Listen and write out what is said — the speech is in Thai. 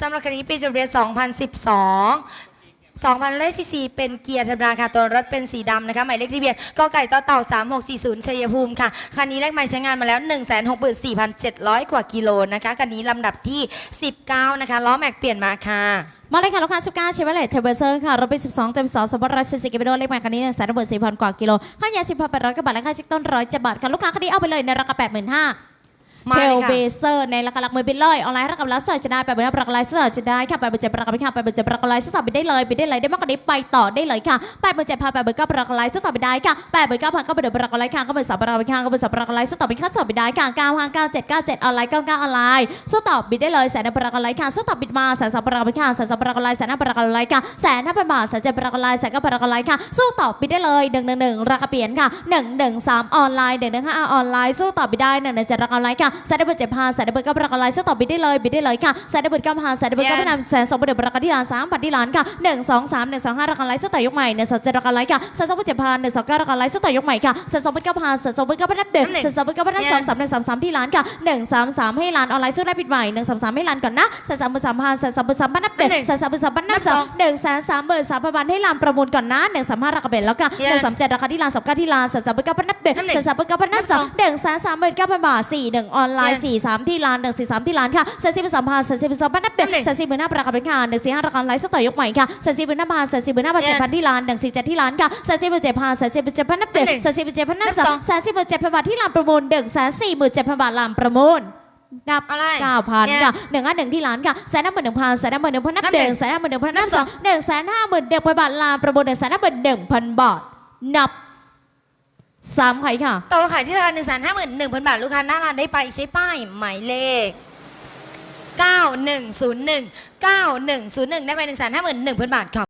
สำหรับคันนี้ปีจดทะเบียน 2012 2,000เลขซีซีเป็นเกียร์ธรรมดาค่ะ ตัวรถเป็นสีดำนะคะ หมายเลขทะเบียนกไก่ต่อเต่า 3640 ชัยภูมิค่ะ คันนี้เลขหมายใช้งานมาแล้ว 164,700 กว่ากิโลนะคะ คันนี้ลำดับที่ 19 นะคะ ล้อแม็กเปลี่ยนมาค่ะ มาเลยค่ะลูกค้า19เชฟเวเลตเทเบอร์เซอร์ค่ะรถเป็น12จำ2สมบัติรัสสิกิโลเลขหมายคันนี้1แสนระเบิด4,000กว่ากิโลค่ายา10,800กว่าบาทและค่าเช็คต้นร้อยบาทค่ะลูกค้าคันนี้เอาไปเลยในราคา85,000 มาเทเลยลค่ะ เบเซอร์ในราคาหลักหมื่นบินเลยออนไลน์ราคาแล้วสอยจะได้ไปบนหน้าปรักไลน์สอยจะได้ค่ะไปบนเจ็ดปรักไปค่ะไปบนเจ็ดปรักไลน์สต่อไปได้เลยไปได้เลยได้มากกว่านี้ไปต่อได้เลยค่ะไปบนเจ็ดพาไปบนเก้าปรักไลน์สต่อไปได้ค่ะแปบนเก้าพันก็ไปเดินปรักไลน์ค่ะก็ไปสามปรักไปค่ะก็ไปสามปรักไลน์สต่อไปค่ะสต่อไปได้ค่ะเก้าห้าเก้าเจ็ดเก้าเจ็ดออนไลน์เก้าเก้าออนไลน์สต่อบิดได้เลยแสนปรักไลน์ค่ะสต่อบิดมาแสนสามปรักไปค่ะแสนสามปรักไลน์แสนห้าปรักไลน์ค่ะแสนห้าพันบาทแสนเจ็ดปรักไลน์แสนเก้าปรักไลน์ค่ะสู้ต่อบิดได้เลยหนึ่งหนึ่งหนึ่งราคาเปลี่ยนค่ะหนึ่งหนึ่งสามออนไลน์หนึ่งหนึ่งห้าออนไลน์สู้ต่อบิดได้หนึ่งหนึ่งเจ็ดราคาออนไลน์ค่ะแสนได้เบอร์เจ็ดพันแสนได้เบอร์เก้าปรักไลน์สู้ต่อบิดได้เลยบิดได้เลยค่ะแสนได้เบอร์เก้าพันแสนได้เบอร์เก้าพันแสนสองเบอร์เดปรักที่ล้านสามพันที่ล้านค่ะหนึ่งสองสามหนึ่งสองห้าราคาไลน์สู้ต่อยกใหม่หนึ่งสองเจ็ดราคาไลน์ค่ะแสนสองเบอร์เจ็ดพันหนึ่งสองเก้าราคาไลน์สู้ต่อยกใหม่ค่ะแสนสองเบอร์เก้าพันแสนสองเบอร์เก้าพันนับเด็กแสนสองเบอร์เก้าพันนับสองสามหนึ่งสามสามที่ล้านค่ะหนึ่งสามสามให้ล้านออนไลน์สู้ได้ปิดใหม่หนึ่งสามสามให้ล้านก่อนนะแสนสามเบอร์สามพันแสนสามเบอร์สามพันนับเด็กแสนสามเบอร์สามพันนับสองหนึ่งแสนสามเบอร์สามพันให้ล้านประมูลก่อนนะหนึ่งสามห้าราคาเบ็ดแล้วค่ะหนึ่งสามเจ็ดราคาที่ล้านสองเก้าที่ล้านแสนสามเบอร์เก้าพันนับเด็กแสนสามเบอร์เก้าพันนับสองหนึ่งแสนสามหมื่นเก้าพันบาทสี่หนึ่งออนไลน์สี่สามที่ล้านหนึ่งสี่สามที่ล้านค่ะแสนสี่เป็นสามพันแสนสี่เป็นสามพันนับเด็กแสนสี่หมื่นห้าราคาเป็นค่ะหนึ่งสี่ห้าราคาไลฟ์สต่อยกใหม่ค่ะแสนสี่หมื่นห้าพันแสนสี่หมื่นห้าพันเจ็ดพันที่ล้านหนึ่งสี่เจ็ดที่ล้านค่ะแสนสี่หมื่นเจ็ดพันแสนสี่หมื่นเจ็ดพันนับเด็กแสนสี่หมื่นเจ็ดพันนับสองแสนสี่หมื่นเจ็ดพันบาทที่ล้านประมูลหนึ่งแสนสี่หมื่นเจ็ดพันบาทล้านประมูลนับอะไรเก้าพันเนี่ยค่ะหนึ่งห้าหนึ่งที่ล้านค่ะแสนห้าหมื่นหนึ่งพันแสนห้าหมื่นหนึ่งพันนับหนึ่งแสนห้าหมื่นหนึ่งพันนับสองหนึ่งแสนห้าหมื่นหนึ่งพันบาทล้านประมูลหนึ่งแสนห้าหมื่นหนึ่งพันบาทนับ สามไข่ค่ะ ต่อขายที่ราคาหนึ่งแสนห้าหมื่นหนึ่งพันบาท ลูกค้าหน้าร้านได้ไปใช้ป้ายหมายเลข 9101 9101 ได้ไป1 5 1 0 0 0 0 บาทครับ